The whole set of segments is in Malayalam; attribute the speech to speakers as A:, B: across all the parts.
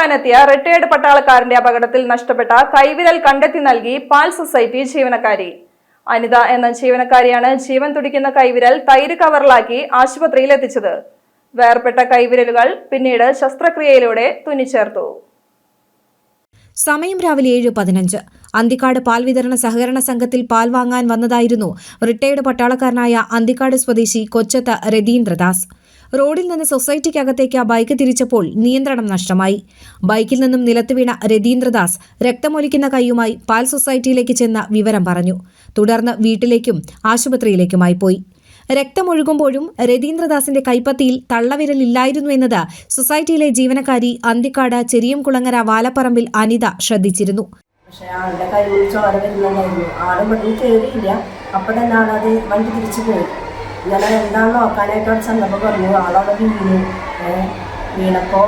A: വാങ്ങാനെത്തിയ റിട്ടയേർഡ് പട്ടാളക്കാരന്റെ അപകടത്തിൽ നഷ്ടപ്പെട്ട കൈവിരൽ കണ്ടെത്തി നൽകി പാൽ സൊസൈറ്റി ജീവനക്കാരി. അനിത എന്ന ജീവനക്കാരിയാണ് ജീവൻ തുടിക്കുന്ന കൈവിരൽ തൈര് കവറിലാക്കി ആശുപത്രിയിൽ എത്തിച്ചത്. വേർപെട്ട കൈവിരലുകൾ പിന്നീട് ശസ്ത്രക്രിയയിലൂടെ തുന്നിച്ചേർത്തു.
B: സമയം രാവിലെ ഏഴ് പതിനഞ്ച്. അന്തിക്കാട് പാൽ വിതരണ സഹകരണ സംഘത്തിൽ പാൽ വാങ്ങാൻ വന്നതായിരുന്നു റിട്ടയർഡ് പട്ടാളക്കാരനായ അന്തിക്കാട് സ്വദേശി കൊച്ചത്ത് രതീന്ദ്രദാസ്. റോഡിൽ നിന്ന് സൊസൈറ്റിക്കകത്തേക്ക് ബൈക്ക് തിരിച്ചപ്പോൾ നിയന്ത്രണം നഷ്ടമായി. ബൈക്കിൽ നിന്നും നിലത്ത് വീണ രതീന്ദ്രദാസ് രക്തമൊലിക്കുന്ന കൈയുമായി പാൽ സൊസൈറ്റിയിലേക്ക് ചെന്ന വിവരം പറഞ്ഞു. തുടർന്ന് വീട്ടിലേക്കും ആശുപത്രിയിലേക്കുമായി പോയി. രക്തമൊഴുകുമ്പോഴും രതീന്ദ്രദാസിന്റെ കൈപ്പത്തിയിൽ തള്ളവിരലില്ലായിരുന്നു എന്നത് സൊസൈറ്റിയിലെ ജീവനക്കാരി അന്തിക്കാട് ചെറിയംകുളങ്ങര വാലപ്പറമ്പിൽ അനിത ശ്രദ്ധിച്ചിരുന്നു.
C: പക്ഷെ ആളുടെ കൈ ചോര വരുന്നുണ്ടായിരുന്നു ആളും കയറിയില്ല. അപ്പൊ തന്നെ ആളത് വണ്ടി തിരിച്ചു പോയി ഞാൻ എന്താണെന്ന് നോക്കാനായിട്ട് അവിടെ ചെന്നപ്പോൾ പറഞ്ഞു. ആളവിടെ വീണു ഏഹ് വീണപ്പോ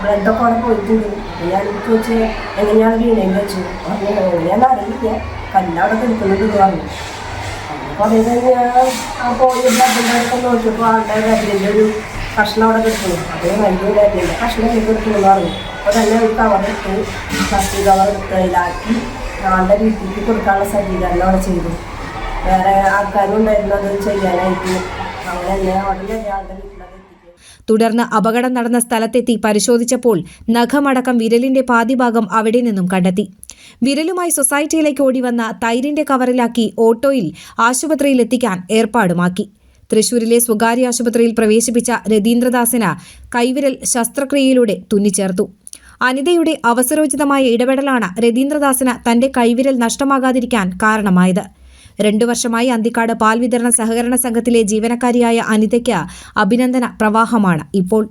C: ബ്ലഡൊക്കെ അവിടെ പോയിട്ടുണ്ട്. ഞാൻ എനിക്ക് വെച്ച് എങ്ങനെയാണ് വീണേന്ന് വെച്ചു പറഞ്ഞു എങ്ങനെയാണെന്ന് അറിയില്ല. കല്ലവിടെ കിടക്കുന്നുണ്ട് എന്ന് പറഞ്ഞു. കുറേ കഴിഞ്ഞ് ആ പോയി ബ്ലഡിന്റെ അടുത്ത് നോക്കിയപ്പോൾ ആളുടെ വിരലിന്റെ ഒരു കഷ്ണം അവിടെ കിടക്കുന്നു. അപ്പോൾ വലിയ വിരലിന്റെ കഷ്ണം എനിക്ക് കിടക്കുന്നു എന്ന് പറഞ്ഞു. അപ്പോൾ തന്നെ ഒരു കവറെടുത്ത് പ്ലാസ്റ്റിക് കവർ എടുത്ത് അതിലാക്കി ആളുടെ വീട്ടിലേക്ക് കൊടുക്കാനുള്ള സജ്ജീകരണം അവിടെ ചെയ്തു.
B: തുടർന്ന് അപകടം നടന്ന സ്ഥലത്തെത്തി പരിശോധിച്ചപ്പോൾ നഖമടക്കം വിരലിന്റെ പാതിഭാഗം അവിടെ നിന്നും കണ്ടെത്തി. വിരലുമായി സൊസൈറ്റിയിലേക്ക് ഓടിവന്ന തൈരിന്റെ കവറിലാക്കി ഓട്ടോയിൽ ആശുപത്രിയിൽ എത്തിക്കാൻ ഏർപ്പാടുമാക്കി. തൃശൂരിലെ സ്വകാര്യ ആശുപത്രിയിൽ പ്രവേശിപ്പിച്ച രതീന്ദ്രദാസിന് കൈവിരൽ ശസ്ത്രക്രിയയിലൂടെ തുന്നിച്ചേർത്തു. അനിതയുടെ അവസരോചിതമായ ഇടപെടലാണ് രതീന്ദ്രദാസിന് തന്റെ കൈവിരൽ നഷ്ടമാകാതിരിക്കാൻ കാരണമായത്. രണ്ടു വർഷമായി അന്തിക്കാട് പാൽ വിതരണ സഹകരണ സംഘത്തിലെ ജീവനക്കാരിയായ അനിതയ്ക്ക് അഭിനന്ദന പ്രവാഹമാണ്. ഇപ്പോൾ